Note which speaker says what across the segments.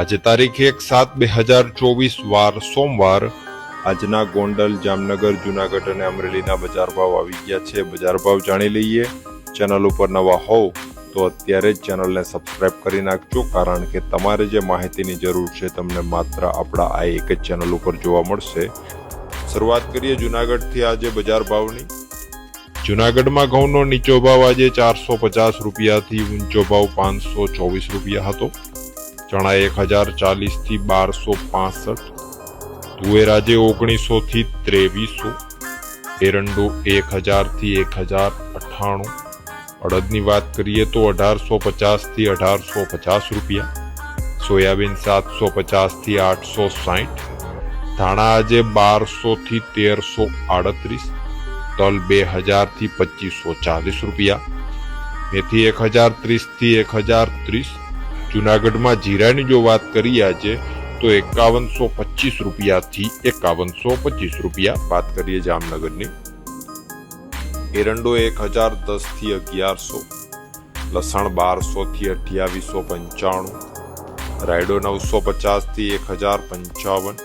Speaker 1: આજે તારીખ એક સાત બે હજાર ચોવીસ વાર સોમવાર આજના ગોંડલ, જામનગર, જુનાગઢ અને અમરેલીના બજાર ભાવ આવી ગયા છે. બજાર ભાવ જાણી લઈએ. ચેનલ ઉપર નવા હોવ તો અત્યારે જ ચેનલને સબસ્ક્રાઇબ કરી નાખજો, કારણ કે તમારે જે માહિતીની જરૂર છે તમને માત્ર આપણા આ એક જ ચેનલ ઉપર જોવા મળશે. શરૂઆત કરીએ જુનાગઢથી આજે બજાર ભાવની. જુનાગઢમાં ઘઉંનો નીચો ભાવ આજે ચારસો પચાસ રૂપિયાથી ઊંચો ભાવ પાંચસો ચોવીસ રૂપિયા હતો. ચણા એક હજાર ચાલીસથી બારસો પાસઠ તુવેર આજે ઓગણીસો થી ત્રેવીસો, એરંડો એક હજારથી એક હજાર અઠ્ઠાણું અડદની વાત કરીએ તો અઢારસો પચાસથી અઢારસો પચાસ રૂપિયા, સોયાબીન સાતસો પચાસથી આઠસો સાઠ ધાણા આજે બારસોથી તેરસો આડત્રીસ, તલ બે હજારથી પચીસો ચાલીસ રૂપિયા, મેથી એક હજાર ત્રીસથી એક હજાર ત્રીસ જુનાગઢમાં જીરાની જો વાત કરીએ આજે, તો એકાવનસો પચીસ રૂપિયાથી એકાવનસો પચીસ રૂપિયા વાત કરીએ જામનગરની. એરંડો એક હજાર દસથી અગિયારસો, લસણ બારસોથી અઠ્યાવીસો પંચાણું, રાયડો નવસો પચાસથી એક હજાર પંચાવન,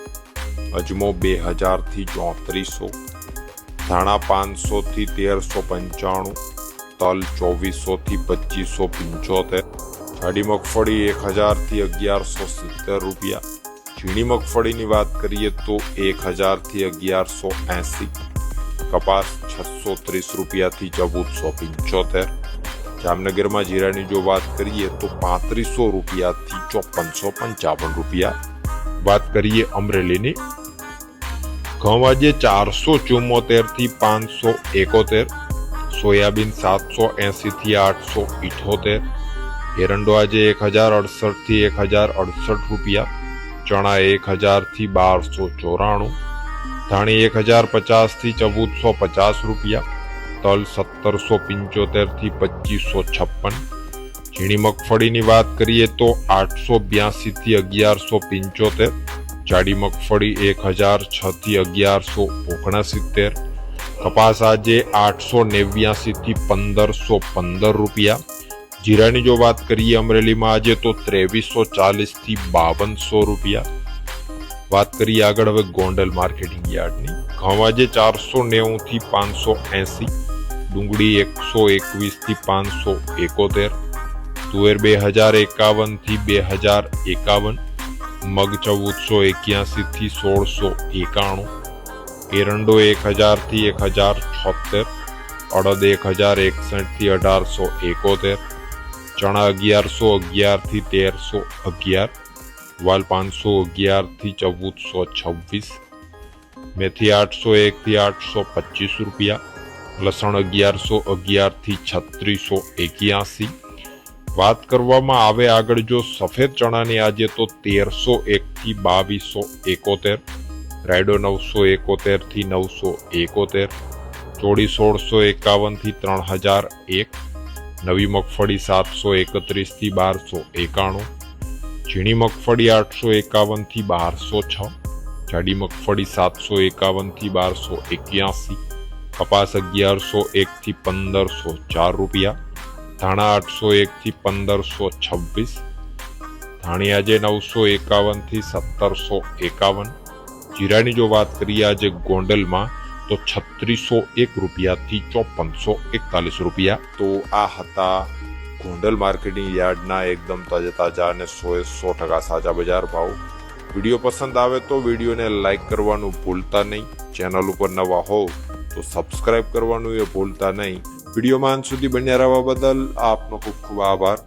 Speaker 1: અજમો બે હજારથી ચોત્રીસો, ધાણા પાંચસોથી તેરસો પંચાણું, તલ ચોવીસોથી પચીસો પંચોતેર જાડી મગફળી એક હજારથી અગિયારસો સિત્તેર રૂપિયા. ઝીણી મગફળીની વાત કરીએ તો એક હજારથી અગિયારસો એંસી. કપાસ છસો ત્રીસ રૂપિયાથી ચૌદસો પંચોતેર. જામનગરમાં જીરાની જો વાત કરીએ તો પાંત્રીસો રૂપિયાથી ચોપનસો પંચાવન રૂપિયા. વાત કરીએ અમરેલીની. ઘઉં આજે ચારસો ચુમ્મોતેરથી પાંચસો એકોતેર. સોયાબીન સાતસો એંસીથી આઠસો ઇઠોતેર. એરંડો આજે એક હજાર અડસઠથી એક હજાર અડસઠ રૂપિયા, ચણા એક હજારથી બારસો ચોરાણું, ધાણી એક હજાર પચાસથી ચૌદસો પચાસ રૂપિયા, તલ સત્તરસો પંચોતેરથી પચીસો છપ્પન. ઝીણી મગફળીની વાત કરીએ તો આઠસો બ્યાસી થી અગિયારસો પંચોતેર, જાડી મગફળી એક હજાર છ થી અગિયારસો ઓગણસિત્તેર, કપાસ આજે આઠસો નેવ્યાસી થી પંદરસો પંદર રૂપિયા જીરાની જો વાત કરીએ અમરેલીમાં આજે તો ત્રેવીસો ચાલીસથી બાવનસો રૂપિયા. વાત કરીએ આગળ હવે ગોંડલ માર્કેટિંગ યાર્ડની. ઘઉં આજે ચારસો નેવું થી પાંચસો એસી, ડુંગળી એકસો એકવીસથી પાંચસો એકોતેર, તુવેર બે હજાર એકાવનથી બે હજાર એકાવન, મગ ચૌદસો એક્યાસી થી સોળસો એકાણું, એરંડો એક હજારથી એક હજાર છોતેર અડદ એક હજાર એકસઠથી અઢારસો એકોતેર ચણા અગિયારસો અગિયારથી તેરસો અગિયાર, વાલ પાંચસો અગિયારથી ચૌદસો છવ્વીસ, મેથી આઠસો એકથી આઠસો પચીસ રૂપિયા, લસણ અગિયારસો અગિયારથી છત્રીસો એક્યાસી. વાત કરવામાં આવે આગળ જો સફેદ ચણાની આજે તો તેરસો એકથી બાવીસો એકોતેર, રાયડો નવસો એકોતેરથી નવસો એકોતેર ચોડી સોળસો એકાવનથી ત્રણ હજાર એક નવી મગફળી સાતસો એકત્રીસથી બારસો એકાણું, ઝીણી મગફળી આઠસો એકાવનથી બારસો છ, જાડી મગફળી સાતસો એકાવનથી બારસો એક્યાસી, કપાસ અગિયારસો એકથી પંદરસો ચાર રૂપિયા, ધાણા આઠસો એકથી પંદરસો છવ્વીસ, ધાણી આજે નવસો એકાવનથી સત્તરસો એકાવન, જીરાની જો વાત કરીએ આજે ગોંડલમાં તો છત્રીસો એક રૂપિયાથી ચોપનસો એકતાલીસ રૂપિયા. તો આ હતા ગોંડલ માર્કેટિંગ યાર્ડના એકદમ તાજા તાજા અને સો એ સો ટકા સાચા બજાર ભાવ. વીડિયો પસંદ આવે તો વિડીયોને લાઈક કરવાનું ભૂલતા નહીં. ચેનલ ઉપર નવા હો તો સબસ્ક્રાઇબ કરવાનું એ ભૂલતા નહીં. વિડીયોમાં અંત સુધી બન્યા રહેવા બદલ આપનો ખૂબ ખૂબ આભાર.